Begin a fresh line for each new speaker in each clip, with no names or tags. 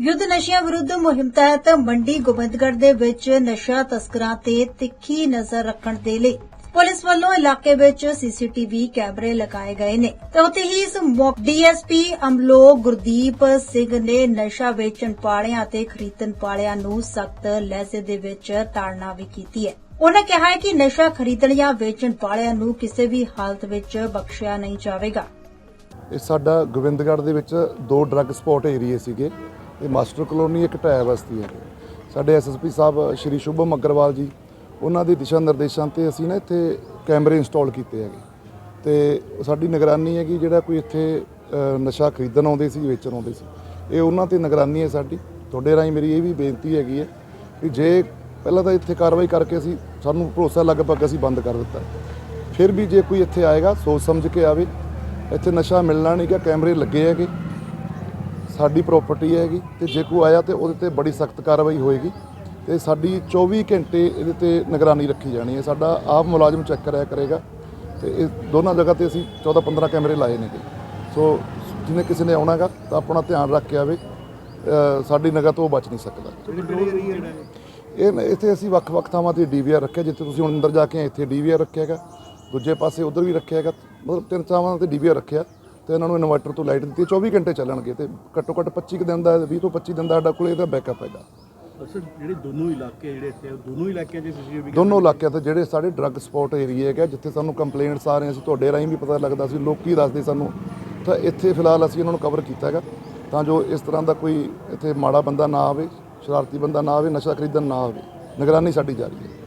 ਯੁੱਧ ਨਸ਼ਿਆਂ ਵਿਰੁੱਧ ਮੁਹਿੰਮ ਤਹਿਤ ਮੰਡੀ ਗੋਬਿੰਦਗੜ੍ਹ ਦੇ ਵਿੱਚ ਨਸ਼ਾ ਤਸਕਰਾਂ ਤੇ ਤਿੱਖੀ ਨਜ਼ਰ ਰੱਖਣ ਦੇ ਲਈ ਪੁਲਿਸ ਵੱਲੋਂ ਇਲਾਕੇ ਵਿੱਚ ਸੀਸੀਟੀਵੀ ਕੈਮਰੇ ਲਗਾਏ ਗਏ ਨੇ। ਤੇ ਉੱਥੇ ਹੀ ਇਸ ਮੌਕੇ ਡੀਐਸਪੀ ਅਮਲੋ ਗੁਰਦੀਪ ਸਿੰਘ ਨੇ ਨਸ਼ਾ ਵੇਚਣ ਵਾਲਿਆਂ ਤੇ ਖਰੀਦਣ ਵਾਲਿਆਂ ਨੂੰ ਸਖਤ ਲਹਿਜ਼ੇ ਦੇ ਵਿੱਚ ਤਾੜਨਾ ਵੀ ਕੀਤੀ ਹੈ। ਉਹਨਾਂ ਕਿਹਾ ਹੈ ਕਿ ਨਸ਼ਾ ਖਰੀਦਣ ਜਾਂ ਵੇਚਣ ਵਾਲਿਆਂ ਨੂੰ ਕਿਸੇ ਵੀ ਹਾਲਤ ਵਿੱਚ ਬਖਸ਼ਿਆ ਨਹੀਂ ਜਾਵੇਗਾ।
ਇਹ ਸਾਡਾ ਗੋਬਿੰਦਗੜ੍ਹ ਦੇ ਵਿੱਚ ਦੋ ਡਰੱਗ ਸਪੌਟ ਏਰੀਏ ਸੀਗੇ। ਇਹ ਮਾਸਟਰ ਕਲੋਨੀ ਇੱਕ ਢਾਇਆ ਬਸਤੀ ਹੈ। ਸਾਡੇ ਐਸਐਸਪੀ ਸਾਹਿਬ ਸ਼੍ਰੀ ਸ਼ੁਭਮ ਅਗਰਵਾਲ ਜੀ, ਉਹਨਾਂ ਦੇ ਦਿਸ਼ਾ ਨਿਰਦੇਸ਼ਾਂ ਤੇ ਅਸੀਂ ਨਾ ਇੱਥੇ ਕੈਮਰੇ ਇੰਸਟਾਲ ਕੀਤੇ ਹੈਗੇ। ਤੇ ਸਾਡੀ ਨਿਗਰਾਨੀ ਹੈ ਕਿ ਜਿਹੜਾ ਕੋਈ ਇੱਥੇ ਨਸ਼ਾ ਖਰੀਦਣ ਆਉਂਦੇ ਸੀ, ਵੇਚਣ ਆਉਂਦੇ ਸੀ, ਇਹ ਉਹਨਾਂ ਤੇ ਨਿਗਰਾਨੀ ਹੈ ਸਾਡੀ। ਤੁਹਾਡੇ ਰਾਹੀਂ ਮੇਰੀ ਇਹ ਵੀ ਬੇਨਤੀ ਹੈਗੀ ਹੈ ਕਿ ਜੇ ਪਹਿਲਾਂ ਤਾਂ ਇੱਥੇ ਕਾਰਵਾਈ ਕਰਕੇ ਅਸੀਂ ਸਾਨੂੰ ਭਰੋਸਾ ਲਗਭਗ ਅਸੀਂ ਬੰਦ ਕਰ ਦਿੱਤਾ। ਫਿਰ ਵੀ ਜੇ ਕੋਈ ਇੱਥੇ ਆਏਗਾ, ਸੋਚ ਸਮਝ ਕੇ ਆਵੇ, ਇੱਥੇ ਨਸ਼ਾ ਮਿਲਣਾ ਨਹੀਂ ਕਿ ਕੈਮਰੇ ਲੱਗੇ ਹੈਗੇ ਸਾਡੀ ਪ੍ਰਾਪਰਟੀ ਹੈਗੀ ਤੇ ਜੇ ਕੋਈ ਆਇਆ ਤੇ ਉਹਦੇ ਤੇ ਬੜੀ ਸਖਤ ਕਾਰਵਾਈ ਹੋਏਗੀ ਤੇ ਸਾਡੀ 24 ਘੰਟੇ ਇਹਦੇ ਤੇ ਨਿਗਰਾਨੀ ਰੱਖੀ ਜਾਣੀ ਹੈ। ਸਾਡਾ ਆਪ ਮੁਲਾਜ਼ਮ ਚੈੱਕ ਕਰਿਆ ਕਰੇਗਾ ਤੇ ਇਹ ਦੋਨਾਂ ਜਗ੍ਹਾ ਤੇ ਅਸੀਂ 14 15 ਕੈਮਰੇ ਲਾਏ ਨੇਗੇ ਸੋ ਜਿਹਨੇ ਕਿਸੇ ਨੇ ਆਉਣਾਗਾ ਤਾਂ ਆਪਣਾ ਧਿਆਨ ਰੱਖ ਕੇ ਆਵੇ ਸਾਡੀ ਨਿਗਾਹ ਤੋਂ ਉਹ ਬਚ ਨਹੀਂ ਸਕਦਾ। ਇਹ ਨ- ਇੱਥੇ ਅਸੀਂ ਵੱਖ-ਵੱਖ ਥਾਵਾਂ ਤੇ ਡੀਵੀਆਰ ਰੱਖਿਆ ਜਿੱਥੇ ਤੁਸੀਂ ਹੁਣ ਅੰਦਰ ਜਾ ਕੇ ਇੱਥੇ ਡੀਵੀਆਰ ਰੱਖਿਆ ਹੈਗਾ। ਦੂਜੇ ਪਾਸੇ ਉਧਰ ਵੀ ਰੱਖਿਆ ਹੈਗਾ। ਮਤਲਬ ਤਿੰਨ ਥਾਵਾਂ ਤੇ ਡੀਵੀਆਰ ਰੱਖਿਆ। ਤੇ ਇਹਨਾਂ ਨੂੰ ਇਨਵਰਟਰ ਤੋਂ ਲਾਈਟ ਦਿੱਤੀ ਹੈ, 24 ਘੰਟੇ ਚੱਲਣਗੇ ਤੇ ਘੱਟੋ ਘੱਟ 25 ਕੁ ਦਿਨ ਦਾ 20 ਤੋਂ 25 ਦਿਨ ਦਾ ਸਾਡਾ ਕੋਲ ਇਹਦਾ ਬੈਕਅਪ ਹੈਗਾ
ਅਸਲ ਜਿਹੜੇ ਦੋਨੋਂ ਇਲਾਕੇ ਜਿਹੜੇ ਇੱਥੇ ਦੋਨੋਂ ਇਲਾਕਿਆਂ 'ਚ ਸੀਸੀਟੀਵੀ
ਦੋਨੋਂ ਇਲਾਕਿਆਂ ਤੇ ਜਿਹੜੇ ਸਾਡੇ ਡਰੱਗ ਸਪੌਟ ਏਰੀਆ ਹੈਗਾ ਜਿੱਥੇ ਸਾਨੂੰ ਕੰਪਲੇਂਟਸ ਆ ਰਹੀਆਂ ਸੀ ਤੁਹਾਡੇ ਰਾਹੀਂ ਵੀ ਪਤਾ ਲੱਗਦਾ ਸੀ ਲੋਕੀ ਦੱਸਦੇ ਸਾਨੂੰ ਤਾਂ ਇੱਥੇ ਫਿਲਹਾਲ ਅਸੀਂ ਇਹਨਾਂ ਨੂੰ ਕਵਰ ਕੀਤਾ ਹੈਗਾ। ਤਾਂ ਜੋ ਇਸ ਤਰ੍ਹਾਂ ਦਾ ਕੋਈ ਇੱਥੇ ਮਾੜਾ ਬੰਦਾ ਨਾ ਆਵੇ ਸ਼ਰਾਰਤੀ ਬੰਦਾ ਨਾ ਆਵੇ ਨਸ਼ਾ ਖਰੀਦਣ ਨਾ ਆਵੇ ਨਿਗਰਾਨੀ ਸਾਡੀ ਜਾਰੀ ਹੈ।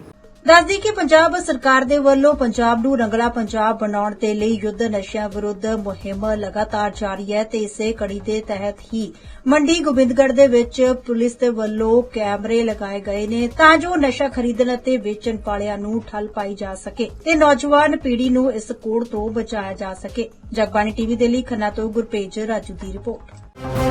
ਦੱਸਦੀ ਕਿ ਪੰਜਾਬ ਸਰਕਾਰ ਦੇ ਵੱਲੋਂ ਪੰਜਾਬ ਨੂੰ ਰੰਗਲਾ ਪੰਜਾਬ ਬਣਾਉਣ ਦੇ ਲਈ ਯੁੱਧ ਨਸ਼ਿਆਂ ਵਿਰੁੱਧ ਮੁਹਿੰਮ ਲਗਾਤਾਰ ਜਾਰੀ ਹੈ ਤੇ ਇਸੇ ਕੜੀ ਦੇ ਤਹਿਤ ਹੀ ਮੰਡੀ ਗੋਬਿੰਦਗੜ੍ਹ ਦੇ ਵਿੱਚ ਪੁਲਿਸ ਦੇ ਵੱਲੋਂ ਕੈਮਰੇ ਲਗਾਏ ਗਏ ਨੇ ਤਾਂ ਜੋ ਨਸ਼ਾ ਖਰੀਦਣ ਅਤੇ ਵੇਚਣ ਵਾਲਿਆਂ ਨੂੰ ਠੱਲ ਪਾਈ ਜਾ ਸਕੇ ਤੇ ਨੌਜਵਾਨ ਪੀੜ੍ਹੀ ਨੂੰ ਇਸ ਕੋੜ ਤੋਂ ਬਚਾਇਆ ਜਾ ਸਕੇ। ਜਗਬਾਣੀ ਟੀਵੀ ਦੇ ਲਈ ਖੰਨਾ ਤੋਂ ਗੁਰਪੇਜ ਰਾਜੂ ਦੀ ਰਿਪੋਰਟ।